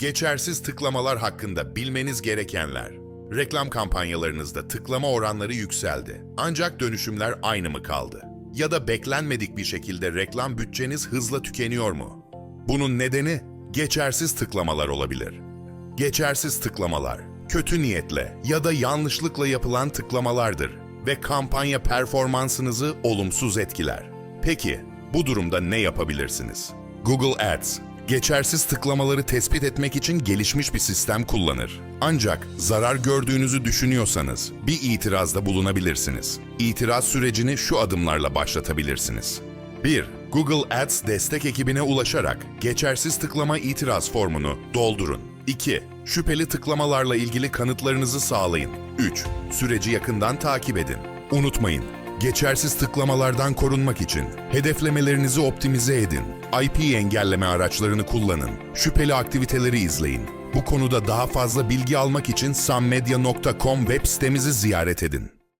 Geçersiz tıklamalar hakkında bilmeniz gerekenler. Reklam kampanyalarınızda tıklama oranları yükseldi. Ancak dönüşümler aynı mı kaldı? Ya da beklenmedik bir şekilde reklam bütçeniz hızla tükeniyor mu? Bunun nedeni geçersiz tıklamalar olabilir. Geçersiz tıklamalar, kötü niyetle ya da yanlışlıkla yapılan tıklamalardır ve kampanya performansınızı olumsuz etkiler. Peki, bu durumda ne yapabilirsiniz? Google Ads, geçersiz tıklamaları tespit etmek için gelişmiş bir sistem kullanır. Ancak zarar gördüğünüzü düşünüyorsanız bir itirazda bulunabilirsiniz. İtiraz sürecini şu adımlarla başlatabilirsiniz. 1. Google Ads destek ekibine ulaşarak geçersiz tıklama itiraz formunu doldurun. 2. Şüpheli tıklamalarla ilgili kanıtlarınızı sağlayın. 3. Süreci yakından takip edin. Unutmayın, geçersiz tıklamalardan korunmak için hedeflemelerinizi optimize edin. IP engelleme araçlarını kullanın. Şüpheli aktiviteleri izleyin. Bu konuda daha fazla bilgi almak için sammedya.com web sitemizi ziyaret edin.